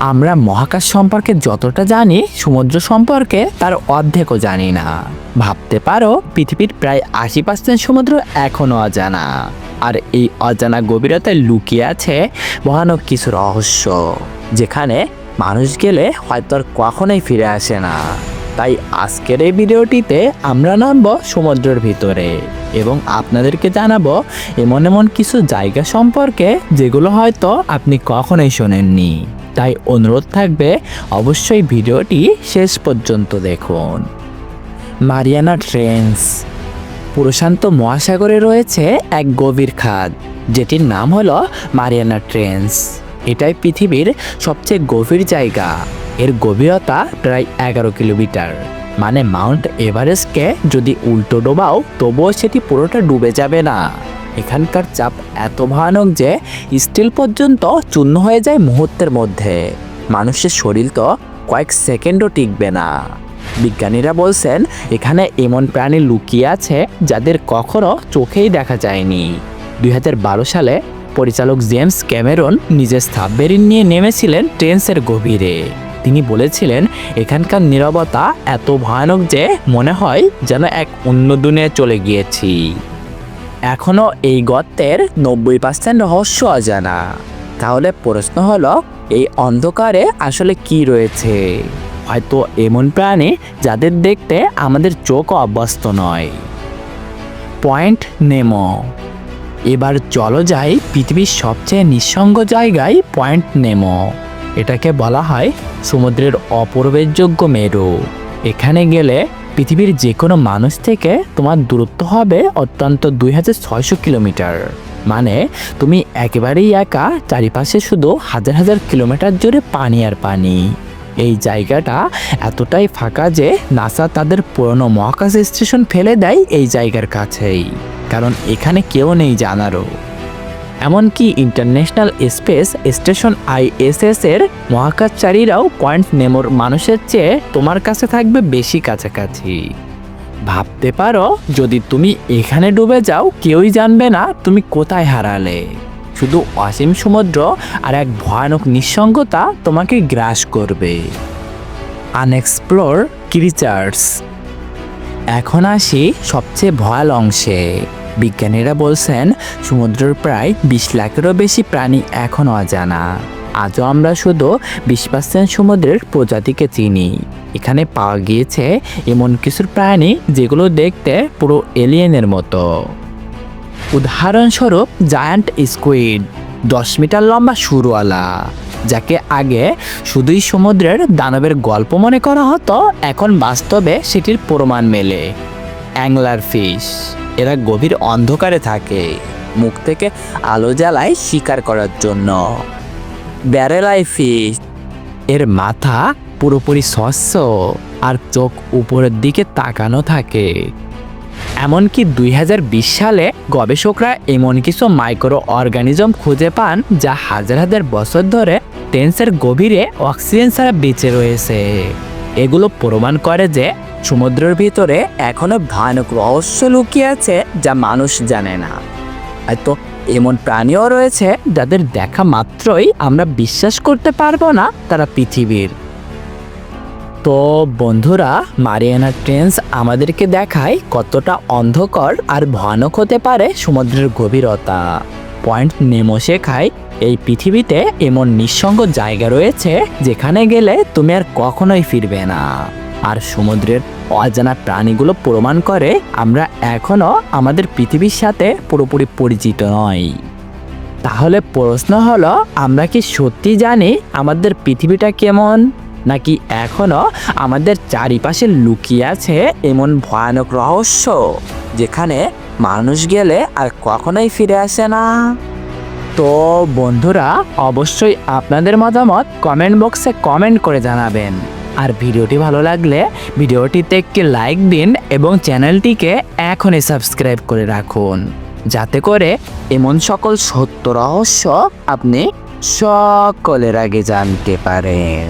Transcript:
আমরা মহাকাশ সম্পর্কে যতটা জানি, সমুদ্র সম্পর্কে তার অর্ধেকও জানি না। ভাবতে পারো, পৃথিবীর প্রায় আশি পার্সেন্ট সমুদ্র এখনও অজানা। আর এই অজানা গভীরতায় লুকিয়ে আছে ভয়ানক কিছু রহস্য, যেখানে মানুষ গেলে হয়তো আর কখনোই ফিরে আসে না। তাই আজকের এই ভিডিওটিতে আমরা নামবো সমুদ্রের ভিতরে এবং আপনাদেরকে জানাব এমন এমন কিছু জায়গা সম্পর্কে যেগুলো হয়তো আপনি কখনোই শোনেননি। তাই অনুরোধ থাকবে অবশ্যই ভিডিওটি শেষ পর্যন্ত দেখুন। মারিয়ানা ট্রেন্স প্রশান্ত মহাসাগরে রয়েছে এক গভীর খাদ, যেটির নাম হলো মারিয়ানা ট্রেন্স। এটাই পৃথিবীর সবচেয়ে গভীর জায়গা। এর গভীরতা প্রায় এগারো কিলোমিটার। মানে মাউন্ট এভারেস্টকে যদি উল্টো ডোবাও, তবুও সেটি পুরোটা ডুবে যাবে না। এখানকার চাপ এত ভয়ানক যে, স্টিল পর্যন্ত চূর্ণ হয়ে যায় মুহূর্তের মধ্যে। মানুষের শরীর তো কয়েক সেকেন্ডও টিকবে না। বিজ্ঞানীরা বলছেন, এখানে এমন প্রাণী লুকিয়ে আছে যাদের কখনো চোখেই দেখা যায়নি। দু হাজার বারো সালে পরিচালক জেমস ক্যামেরন নিজের সাবমেরিন নিয়ে নেমেছিলেন ট্রেন্সের গভীরে। তিনি বলেছিলেন, এখানকার নীরবতা এত ভয়ানক যে মনে হয় যেন এক অন্য দুনিয়ায় চলে গিয়েছি। এখনও এই গর্তের নব্বই পার্সেন্ট রহস্য অজানা। তাহলে প্রশ্ন হলো, এই অন্ধকারে আসলে কি রয়েছে? হয়তো এমন প্রাণী যাদের দেখতে আমাদের চোখ অভ্যস্ত নয়। Point Nemo. এবার চলো যাই পৃথিবীর সবচেয়ে নিঃসঙ্গ জায়গায় পয়েন্ট নেমো। এটাকে বলা হয় সমুদ্রের অপরবেশযোগ্য মেরু। এখানে গেলে পৃথিবীর যে কোনো মানুষ থেকে তোমার দূরত্ব হবে অত্যন্ত দুই হাজার ছয়শো কিলোমিটার। মানে তুমি একেবারেই একা, চারিপাশে শুধু হাজার হাজার কিলোমিটার জুড়ে পানি আর পানি। এই জায়গাটা এতটাই ফাঁকা যে নাসা তাদের পুরনো মহাকাশ স্টেশন ফেলে দেয় এই জায়গার কাছেই। কারণ এখানে কেউ নেই জানারও। এমনকি ইন্টারন্যাশনাল স্পেস স্টেশন আইএসএস এর মহাকাশচারীরাও পয়েন্ট নেমোর মানুষের চেয়ে তোমার কাছে থাকবে বেশি কাছাকাছি। ভাবতে পারো, যদি তুমি এখানে ডুবে যাও, কেউই জানবে না তুমি কোথায় হারালে। শুধু অসীম সমুদ্র আর এক ভয়ানক নিঃসঙ্গতা তোমাকে গ্রাস করবে। Unexplored creatures. এখন আসি সবচেয়ে ভয়াল অংশে। বিজ্ঞানীরা বলছেন, সমুদ্রের প্রায় বিশ লাখেরও বেশি প্রাণী এখনও অজানা। আজও আমরা শুধু বিশ পার্সেন্ট সমুদ্রের প্রজাতিকে চিনি। এখানে পাওয়া গিয়েছে এমন কিছু প্রাণী যেগুলো দেখতে পুরো এলিয়েনের মতো। উদাহরণস্বরূপ, জায়ান্ট স্কুইড, দশ মিটার লম্বা সুরওয়ালা, যাকে আগে শুধুই সমুদ্রের দানবের গল্প মনে করা হতো, এখন বাস্তবে সেটির প্রমাণ মেলে। Angler fish. এরা গভীর অন্ধকারে থাকে, মুখ থেকে আলো জ্বালায় শিকার করার জন্য। Barreleye fish. এর মাথা পুরোপুরি স্বচ্ছ আর চোখ উপরের দিকে তাকানো থাকে। এমনকি দুই হাজার বিশ সালে গবেষকরা এমন কিছু মাইক্রো অর্গানিজম খুঁজে পান যা হাজার হাজার বছর ধরে টেন্সের গভীরে অক্সিজেন ছাড়া বেঁচে রয়েছে। এগুলো প্রমাণ করে যে সমুদ্রের ভিতরে এখনও ভয়ানক রহস্য লুকিয়ে আছে যা মানুষ জানে না। তো এমন প্রাণীও রয়েছে যাদের দেখা মাত্রই আমরা বিশ্বাস করতে পারব না তারা পৃথিবীর। তো বন্ধুরা, মারিয়ানা ট্রেন্স আমাদেরকে দেখায় কতটা অন্ধকার আর ভয়ানক হতে পারে সমুদ্রের গভীরতা। পয়েন্ট নেমো শেখায় এই পৃথিবীতে এমন নিঃসঙ্গ জায়গা রয়েছে যেখানে গেলে তুমি আর কখনোই ফিরবে না। আর সমুদ্রের অজানা প্রাণীগুলো প্রমাণ করে আমরা এখনও আমাদের পৃথিবীর সাথে পুরোপুরি পরিচিত নই। তাহলে প্রশ্ন হলো, আমরা কি সত্যি জানি আমাদের পৃথিবীটা কেমন? নাকি এখনও আমাদের চারিপাশে লুকিয়ে আছে এমন ভয়ানক রহস্য যেখানে মানুষ গেলে আর কখনোই ফিরে আসে না? তো বন্ধুরা, অবশ্যই আপনাদের মতামত কমেন্ট বক্সে কমেন্ট করে জানাবেন। আর ভিডিওটি ভালো লাগলে ভিডিওটিতে একটি লাইক দিন এবং চ্যানেলটিকে এখনই সাবস্ক্রাইব করে রাখুন। যাতে করে এমন সকল সত্য রহস্য আপনি সকলের আগে জানতে পারেন।